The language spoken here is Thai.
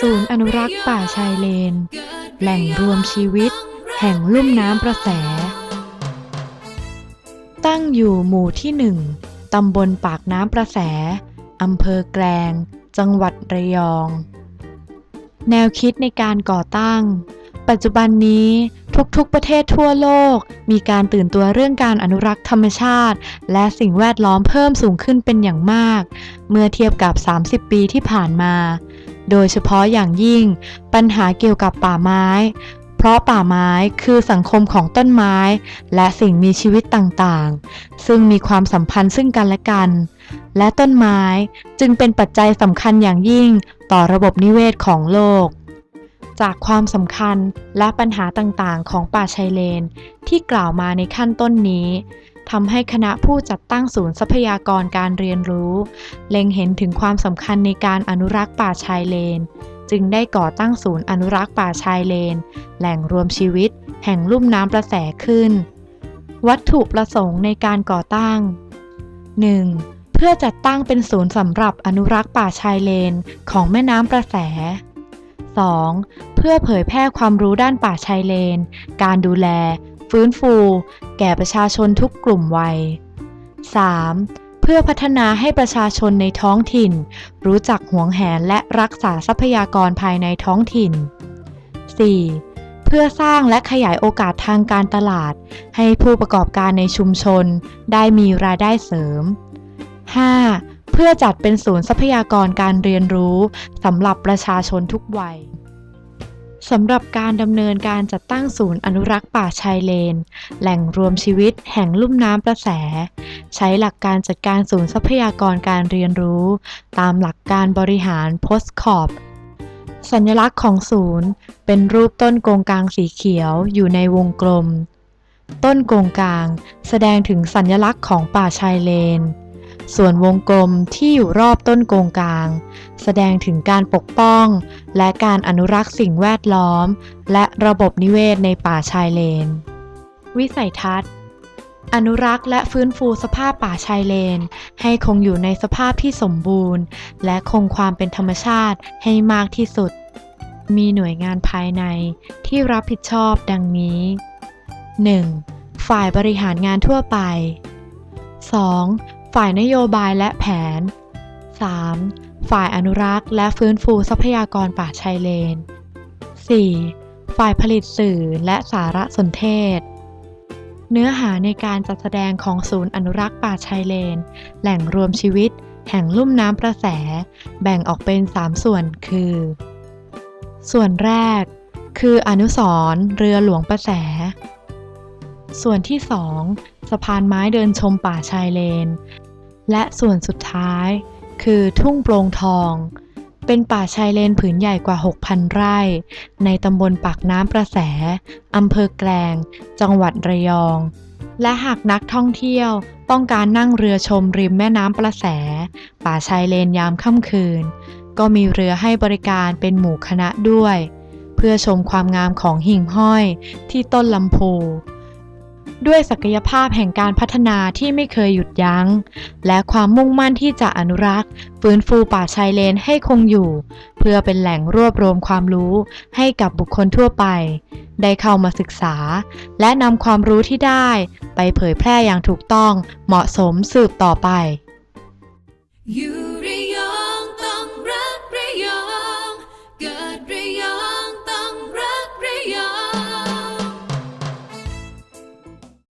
ศูนย์อนุรักษ์ป่าชายเลน แหล่งรวมชีวิต แห่งลุ่มน้ำประแส ตั้งอยู่หมู่ที่หนึ่งตำบลปากน้ำประแส อำเภอแกลง จังหวัดระยอง แนวคิดในการก่อตั้ง ปัจจุบันนี้ ทุกๆ ประเทศทั่วโลก มีการตื่นตัวเรื่องการอนุรักษ์ธรรมชาติ และสิ่งแวดล้อมเพิ่มสูงขึ้นเป็นอย่างมาก เมื่อเทียบกับ 30 ปีที่ผ่านมา โดยเฉพาะอย่างยิ่ง ปัญหาเกี่ยวกับป่าไม้ เพราะป่าไม้คือสังคมของต้นไม้ และสิ่งมีชีวิตต่างๆ ซึ่งมีความสัมพันธ์ซึ่งกันและกัน และต้นไม้จึงเป็นปัจจัยสำคัญอย่างยิ่งต่อระบบนิเวศของโลก จากความสำคัญและปัญหาต่างๆ ของป่าชายเลน ที่กล่าวมาในขั้นต้นนี้ทำให้คณะผู้จัดตั้งศูนย์ทรัพยากรการเรียนรู้ เล็งเห็นถึงความสำคัญในการอนุรักษ์ป่าชายเลน จึงได้ก่อตั้งศูนย์อนุรักษ์ป่าชายเลน แหล่งรวมชีวิต แห่งลุ่มน้ำประแสขึ้น วัตถุประสงค์ในการก่อตั้ง 1. เพื่อจัดตั้งเป็นศูนย์สำหรับอนุรักษ์ป่าชายเลนของแม่น้ำประแส 2. เพื่อเผยแพร่ความรู้ด้านป่าชายเลน การดูแล ฟื้นฟู แก่ประชาชนทุกกลุ่มวัย 3. เพื่อพัฒนาให้ประชาชนในท้องถิ่น รู้จักหวงแหนและรักษาทรัพยากรภายในท้องถิ่น 4. เพื่อสร้างและขยายโอกาสทางการตลาด ให้ผู้ประกอบการในชุมชน ได้มีรายได้เสริม 5. เพื่อจัดเป็นศูนย์ทรัพยากรการเรียนรู้สำหรับประชาชนทุกวัย สำหรับการดำเนินการจัดตั้งศูนย์อนุรักษ์ป่าชายเลน แหล่งรวมชีวิตแห่งลุ่มน้ำประแส ใช้หลักการจัดการศูนย์ทรัพยากรการเรียนรู้ ตามหลักการบริหาร POSTCORP สัญลักษณ์ของศูนย์ เป็นรูปต้นกงกลางสีเขียวอยู่ในวงกลม ต้นกงกลางแสดงถึงสัญลักษณ์ของป่าชายเลน ส่วนวงกลมที่อยู่รอบต้นโกงกลาง แสดงถึงการปกป้อง และการอนุรักษ์สิ่งแวดล้อม และระบบนิเวศในป่าชายเลน วิสัยทัศน์อนุรักษ์และฟื้นฟูสภาพป่าชายเลน ให้คงอยู่ในสภาพที่สมบูรณ์ และคงความเป็นธรรมชาติให้มากที่สุด มีหน่วยงานภายในที่รับผิดชอบดังนี้ 1. ฝ่ายบริหารงานทั่วไป 2. ฝ่ายนโยบายและแผน 3. ฝ่ายอนุรักษ์และฟื้นฟูทรัพยากรป่าชายเลน 4. ฝ่ายผลิตสื่อและสารสนเทศ เนื้อหาในการจัดแสดงของศูนย์อนุรักษ์ป่าชายเลน แหล่งรวมชีวิต แห่งลุ่มน้ำประแส แบ่งออกเป็น 3 ส่วนคือ ส่วนแรก คืออนุสรเรือหลวงประแส ส่วนที่ 2 สะพานไม้เดินชมป่าชายเลน และส่วนสุดท้าย คือทุ่งโปร่งทอง เป็นป่าชายเลนผืนใหญ่กว่า 6,000 ไร่ ในตำบลปากน้ำประแสอำเภอแกลง จังหวัดระยอง และหากนักท่องเที่ยวต้องการนั่งเรือชมริมแม่น้ำประแส ป่าชายเลนยามค่ำคืน ก็มีเรือให้บริการเป็นหมู่คณะด้วย เพื่อชมความงามของหิ่งห้อยที่ต้นลำพู ด้วยศักยภาพแห่งการพัฒนาที่ไม่เคยหยุดยัง้ง และความมุ่งมั่นที่จะอนุรักษ์ ฟื้นฟูป่าชายเลนให้คงอยู่ เพื่อเป็นแหล่งรวบรวมความรู้ให้กับบุคคลทั่วไป ได้เข้ามาศึกษา และนำความรู้ที่ได้ ไปเผยแพร่อย่างถูกต้องเหมาะสมสืบต่อไป You